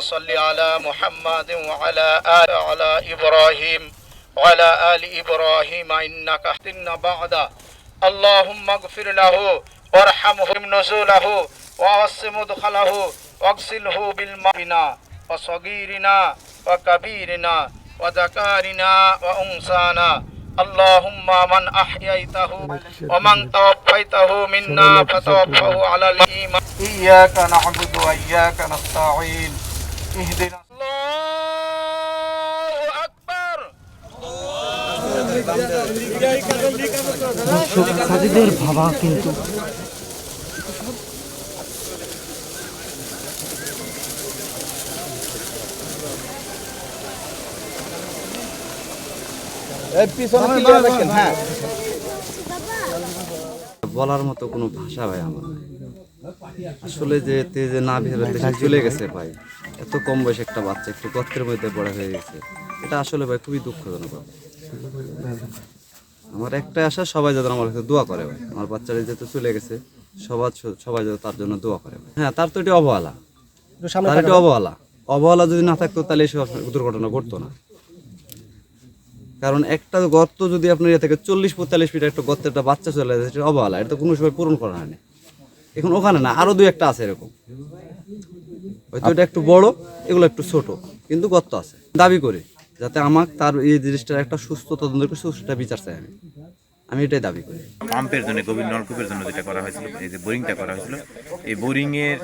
صل على محمد وعلى آل على إبراهيم وعلى آل إبراهيم إنك حسن بعد. اللهم اغفر له وارحمه نزوله ووسع مدخله واغسله بالماء وصغيرنا وكبيرنا وذكارنا وأنثانا. اللهم من أحييته ومن توفيته منا فتوفه على الإيمان. إياك نعبد وإياك نستعين اهدنا الله أكبر দর্শক সাজিদের ভাবা কিন্তু বলার মতো কোনো ভাষা ভাই আমার নাই। আসলে যে তে যে না ভেবে চলে গেছে ভাই। এত কম বয়সে একটা বাচ্চা একটু গর্তের মধ্যে বড় হয়ে গেছে। এটা আসলে ভাই খুবই দুঃখজনক আমার একটা আশা সবাই যাতে আমার কাছে দোয়া করে ভাই। আমার বাচ্চারা যেহেতু চলে গেছে সবার সবাই যাতে তার জন্য দোয়া করে ভাই। হ্যাঁ তার তো এটি অবহেলা। তার এটি অবহেলা। অবহেলা যদি না থাকতো তাহলে এসব দুর্ঘটনা ঘটতো না। কারণ একটা গর্ত যদি আপনার ইয়ে থেকে চল্লিশ পঁয়তাল্লিশ ফিট একটা গর্তে একটা বাচ্চা চলে যায় সেটা অবহেলা। এটা তো কোনো সময় পূরণ করা হয়নি। এখন ওখানে না আরও দু একটা আছে এরকম। হয়তো এটা একটু বড়, এগুলো একটু ছোট, কিন্তু গর্ত আছে। দাবি করে, যাতে আমার তার এই জিনিসটার একটা সুস্থ তদন্ত করে সুস্থটা বিচার চাই আমি। আমি এটাই দাবি করি। পাম্পের জন্য গভীর নলকূপের জন্য যেটা করা হয়েছিল, এই যে বোরিংটা করা হয়েছিল, এই বোরিংয়ের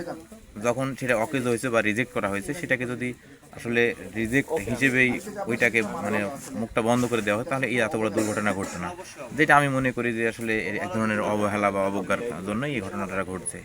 যখন সেটা অকেজ হয়েছে বা রিজেক্ট করা হয়েছে, সেটাকে যদি আসলে রিজেক্ট হিসেবেই ওইটাকে মানে মুখটা বন্ধ করে দেওয়া হয় তাহলে এই এত বড় দুর্ঘটনা ঘটতো না। যেটা আমি মনে করি যে আসলে এক ধরনের অবহেলা বা অবজ্ঞার জন্যই এই ঘটনাটা ঘটছে।